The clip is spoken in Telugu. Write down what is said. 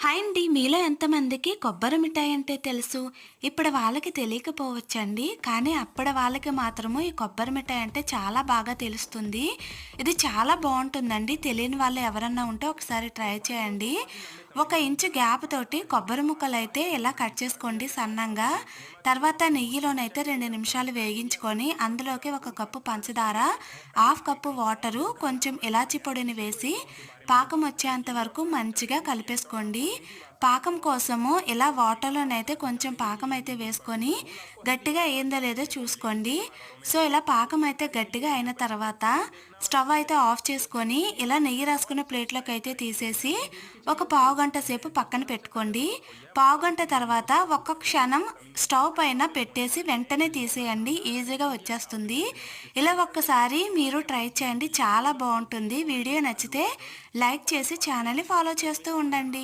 హాయ్ అండి. మీలో ఎంతమందికి కొబ్బరి మిఠాయి అంటే తెలుసు? ఇప్పుడు వాళ్ళకి తెలియకపోవచ్చండి. కానీ అప్పటి వాళ్ళకి మాత్రము ఈ కొబ్బరి మిఠాయి అంటే చాలా బాగా తెలుస్తుంది. ఇది చాలా బాగుంటుందండి. తెలియని వాళ్ళు ఎవరన్నా ఉంటే ఒకసారి ట్రై చేయండి. ఒక ఇంచు గ్యాప్ తోటి కొబ్బరి ముక్కలు అయితే ఇలా కట్ చేసుకోండి సన్నంగా. తర్వాత నెయ్యిలోనైతే రెండు నిమిషాలు వేగించుకొని అందులోకి ఒక కప్పు పంచదార హాఫ్ కప్పు వాటరు కొంచెం ఇలాచి పొడిని వేసి పాకం వచ్చేంత వరకు మంచిగా కలిపేసుకోండి. పాకం కోసము ఇలా వాటర్లోనైతే కొంచెం పాకం అయితే వేసుకొని గట్టిగా అయిందో లేదో చూసుకోండి. సో ఇలా పాకం అయితే గట్టిగా అయిన తర్వాత స్టవ్ అయితే ఆఫ్ చేసుకొని ఇలా నెయ్యి రాసుకున్న ప్లేట్లోకి అయితే తీసేసి ఒక పావు గంట సేపు పక్కన పెట్టుకోండి. పావు గంట తర్వాత ఒక్క క్షణం స్టవ్ పైన పెట్టేసి వెంటనే తీసేయండి. ఈజీగా వచ్చేస్తుంది. ఇలా ఒక్కసారి మీరు ట్రై చేయండి. చాలా బాగుంటుంది. వీడియో నచ్చితే లైక్ చేసి ఛానల్ని ఫాలో చేస్తూ ఉండండి.